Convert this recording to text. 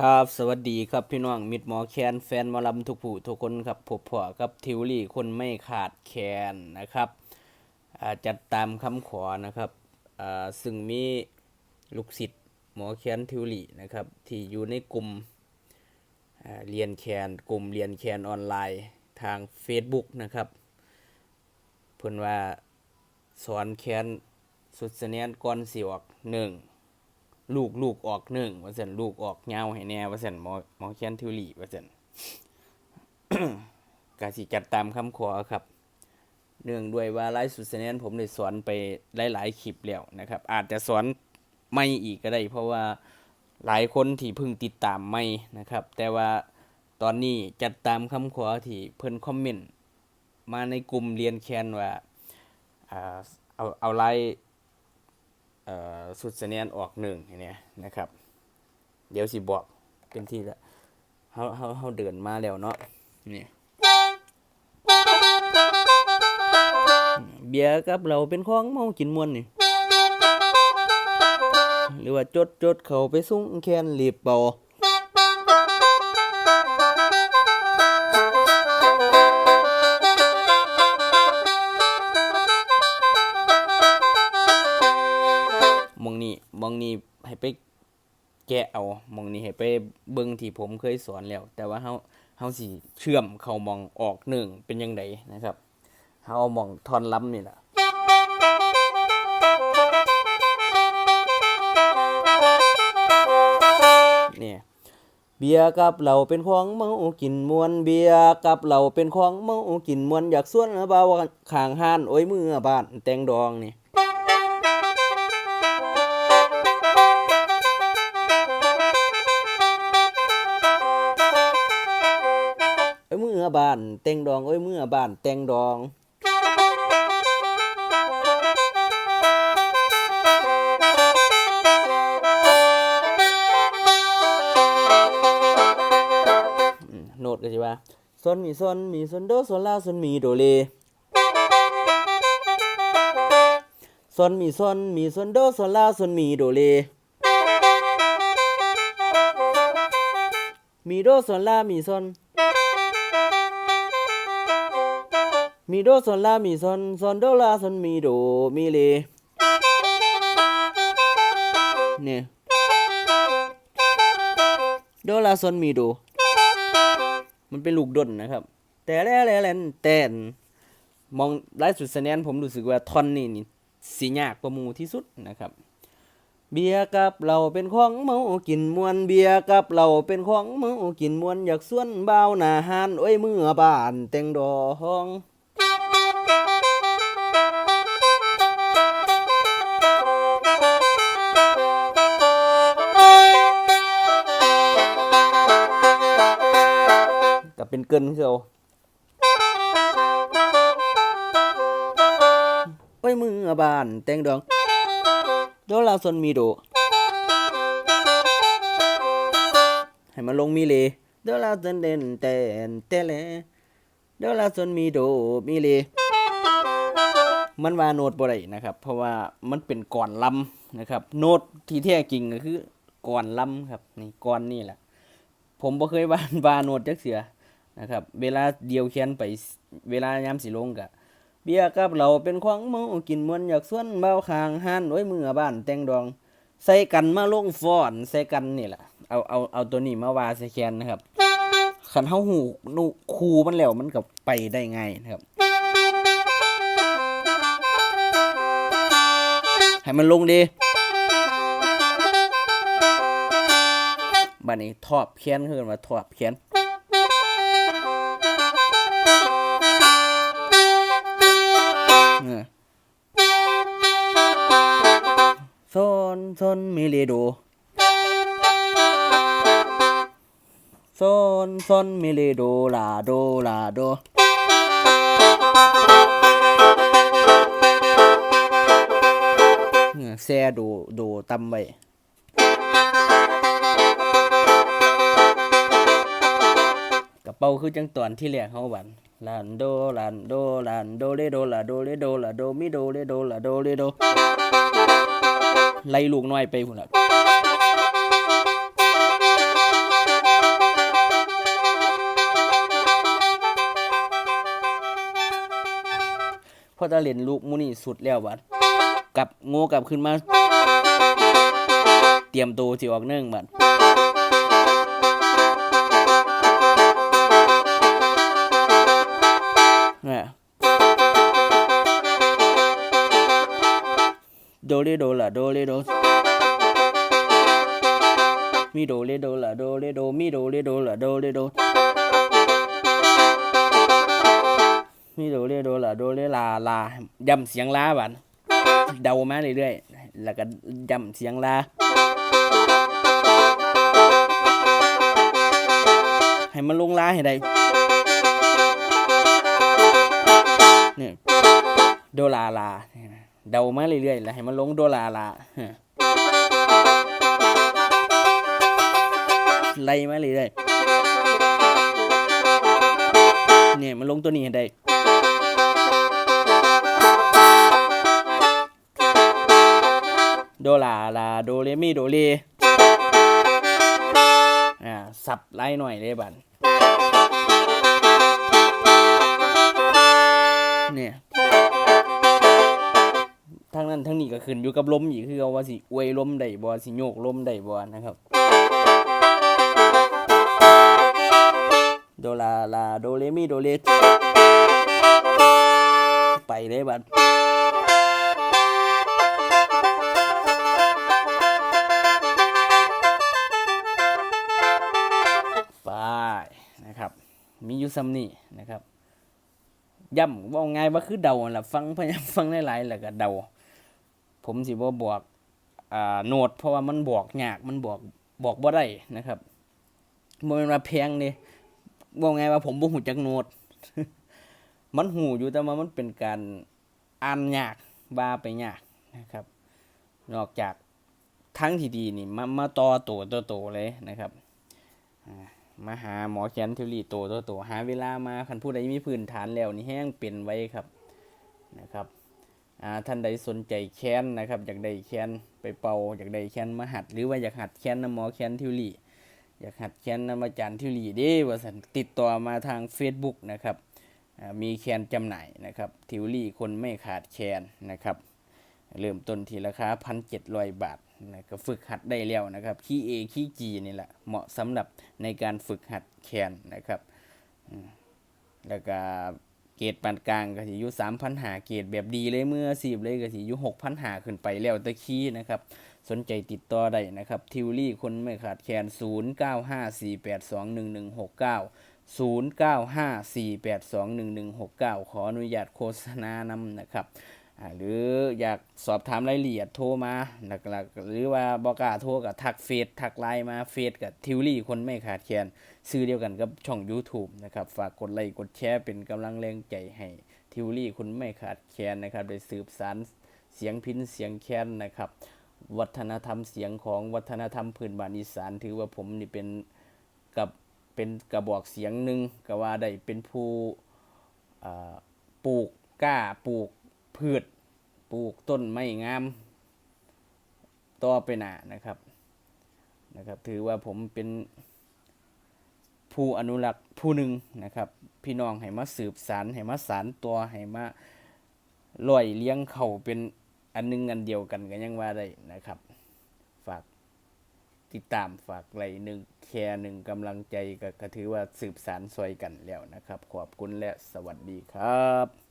ครับสวัสดีครับพี่น้องมิดหมอแคนแฟนมอลำทุกผู้ทุกคนครับพบพอกับทิวลี่คนไม่ขาดแคนนะครับอ่าจัดตามคำขอนะครับอ่าซึ่งมีลูกศิษย์หมอแคนทิวลี่นะครับที่อยู่ในกลุ่มเรียนแคนกลุ่มเรียนแคนออนไลน์ทาง Facebook นะครับเพิ่นว่าสอนแคนสุดเสนียนก่อนสิออกหนึ่ง ลูกลูกออกหนึ่งว่าสันลูกออกเงาให้แน่ว่าสันหมอหมอเขียนทิวลีว่าสันกาสิจัดตามคำขอครับ เนื่องด้วยว่าไลฟ์สุดเสนียนผมได้สอนไปหลายๆคลิปแล้วนะครับ อาจจะสอนไม่อีกก็ได้ เพราะว่าหลายคนที่เพิ่งติดตามไม่นะครับ แต่ว่าตอนนี้จัดตามคำขอที่เพิ่นคอมเมนต์มาในกลุ่มเรียนแคนว่าเอาเอาไลฟ์ สุดเสนียนออกหนึ่งอย่างเนี้ยนะครับ เดี๋ยวสิบอกเป็นที่ละเขาเขาเขาเดินมาแล้วเนาะนี่เบียร์กับเราเป็นของเมากินมวนนี่หรือว่าจดจดเขาไปซุ้งแคนหลีบเบา มองนี้มองนี้ให้ไปแกะเอามองนี้ให้ไปเบิ่งที่ผมเคยสอนแล้ว แต่ว่าเฮาเฮาสิเชื่อมเข้ามองออกหนึ่งเป็นยังไงนะครับเฮาเอามองทอนล้ำนี่แหละเนี่ยเบียร์กับเราเป็นของเมากินมวนเบียร์กับเราเป็นของเมากินมวนอยากส่วนเบาข้างห้านโอ้ยมือบ้านแตงดองนี่ อ้ยเมื่อบ้านแตงดองเอ้ยเมื่อบ้านแตงดองโน้ตก็สิว่าซนมีซนมีซนโดซนลาซนมีโดเลซนมีซนมีซนโดซนลาซนมีโดเลมีโดซนลามีซน มีโดซนลามีซอนซอนโดลาซอนมีโดมีเลเนี่ยโดลาซอนมีโด มันเป็นลูกดนนะครับ แต่แล้วแล้วแลแต่นมองไลฟ์สุดสแนนผมรู้สึกว่าท่อนนี้นี่สียากประมูที่สุดนะครับ เบียร์กับเราเป็นของเมากินมวนเบียร์กับเราเป็นของเมากินมวนอยากส่วนเบาหน้าหานโอ้ยเมื่อบานแต่งดอง ก็เป็นเกินคือเอาโอ้ยมือบานแตงดองโดลาซนมีโด ให้มันลงมีเลโดลาซนเดนเตนเตเลโดลาซนมีโดมีเล มันว่าโน้ตบ่ได้นะครับ เพราะว่ามันเป็นก่อนลำนะครับ โน้ตที่แท้จริงก็คือก่อนลำครับนี่ก่อนนี่แหละผมบ่เคยว่าว่าโน้ตจักเสือนะครับ เวลาเดียวเขียนไปเวลายามสิลงกะเบียร์กับเราเป็นของเมากินมวนอยากส่วนเบาคางห้านโอ้ยมือบ้านแต่งดอง ใส่กันมาลงฟ้อนใส่กันนี่แหละเอาเอาเอาตัวนี้มาวาใส่แคนนะครับขันเฮาหูนูคูมันแล้วมันก็ไปได้ไงนะครับ ให้มันลงดีบัดนี้ทอบแขนคือว่าทอบแขนเออซอนซนมิเลโดซอนซนมิเลโดลาโดลาโด แซ่ดูดูตำไว้กระเป๋าคือจังตอนที่แรกเขาบันลานโดลานโดลานโดเลโดลาโดเลโดลาโดมิโดเลโดลาโดเลโดไล่ลูกน้อยไปหุ่นละพ่อตาเล่นลูกมูนี่สุดแล้ววัด กับงูกลับขึ้นมา เตรียมตัวสิออกเนื่องมือนนี่โดเลโดล่ะโดเลโดมีโดเลโดล่ะโดเลโดมีโดเลโดล่ะโดเลโดมีโดเลโดล่ะโดเลลาลายำเสียงลาบัด เดามาเรื่อยๆ แล้วก็ย่ำเสียงลา ให้มันลงลาให้ได้นี่โดลาลา เดามาเรื่อยๆ แล้วให้มันลงโดลาลาไล่มาเรื่อยๆเนี่ยมันลงตัวนี้ให้ได้ โดลาลาโดเรมีโดเรอ่าสับไล่หน่อยเลยบันเนี่ยทางนั้นทางนี้ก็ขึ้นอยู่กับลมอีกคือเอาว่าสิอวยลมได้บ่สิโยกลมได้บ่นะครับโดลาลาโดเรมีโดเรไปเลยบัด มีอยู่ซ้ำนี่นะครับย่ำว่าไงว่าคือเดาล่ะฟังพยายามฟังหลายๆแล้วก็เดา ผมสิบ่บอกอ่าโน้ตเพราะว่ามันบอกยากมันบอกบอกบ่ได้นะครับบ่แม่นว่าแพงนี่ว่าไงว่าผมบ่หูจักโน้ตมันหูอยู่แต่ว่ามันเป็นการอ่านยากบ้าไปยากนะครับ นอกจากทั้งที่ดีนี่มามาต่อตัวตัวโตเลยนะครับอ่า มาหาหมอแคนทิวรีโตตัวโตหาเวลามาคันผู้ใดมีพื้นฐานแล้วนี่แห้งเป็นไว้ครับนะครับอ่าท่านใดสนใจแคนนะครับอยากได้แคนไปเป่าอยากได้แคนมาหัด หรือว่าอยากหัดแคนน้ำหมอแคนทิวรีอยากหัดแคนนำอาจารย์ทิวลีเด้ว่าสันติดต่อมาทาง Facebook นะครับมีแคนจำหน่ายนะครับทิวลีคนไม่ขาดแคนนะครับ เริ่มต้นที่ราคาพันเจ็ดร้อยบาท นะก็ฝึกหัดได้แล้วนะครับขี้ A ขี้ G นี่แหละเหมาะสำหรับในการฝึกหัดแคนนะครับแล้วก็เกรดปานกลางก็สิอยู่สามพันหาเกรดแบบดีเลยเมื่อสิบเลยก็สิอยู่หกพันหาขึ้นไปแล้วตะขี้นะครับ สนใจติดต่อได้นะครับ ทิวลี่คนไม่ขาดแคลน0 9 5 4 8 2 1 1 6 9 0 9 5 4 8 2 1 1 6 9 ขออนุญาตโฆษณานำนะครับ หรืออยากสอบถามรายละเอียดโทรมาหลักๆ หรือว่าบอกาโทรกับทักเฟซทักไลน์มาเฟซกับทิวลี่คนไม่ขาดแคลนซื้อเดียวกันกับช่อง YouTube นะครับ ฝากกดไลค์กดแชร์เป็นกำลังแรงใจให้ทิวลี่คนไม่ขาดแคลนนะครับได้สืบสานเสียงพินเสียงแคนนะครับ วัฒนธรรมเสียงของวัฒนธรรมพื้นบ้านอีสาน ถือว่าผมนี่เป็นกับเป็นกระบอกเสียงหนึ่งก็ว่าได้เป็นผู้ปลูกกล้าปลูก พืชปลูกต้นไม้งามต่อไปหน้านะครับนะครับ ถือว่าผมเป็นผู้อนุรักษ์ผู้หนึ่งนะครับ พี่น้องให้มาสืบสารให้มาสารตัวให้มาลอยเลี้ยงเขาเป็นอันหนึงอันเดียวกันก็ยังว่าได้นะครับ ฝากติดตามฝากไลหนึ่งแชร์หนึ่งกำลังใจก็ก็ถือว่าสืบสารซอยกันแล้วนะครับ ขอบคุณและสวัสดีครับ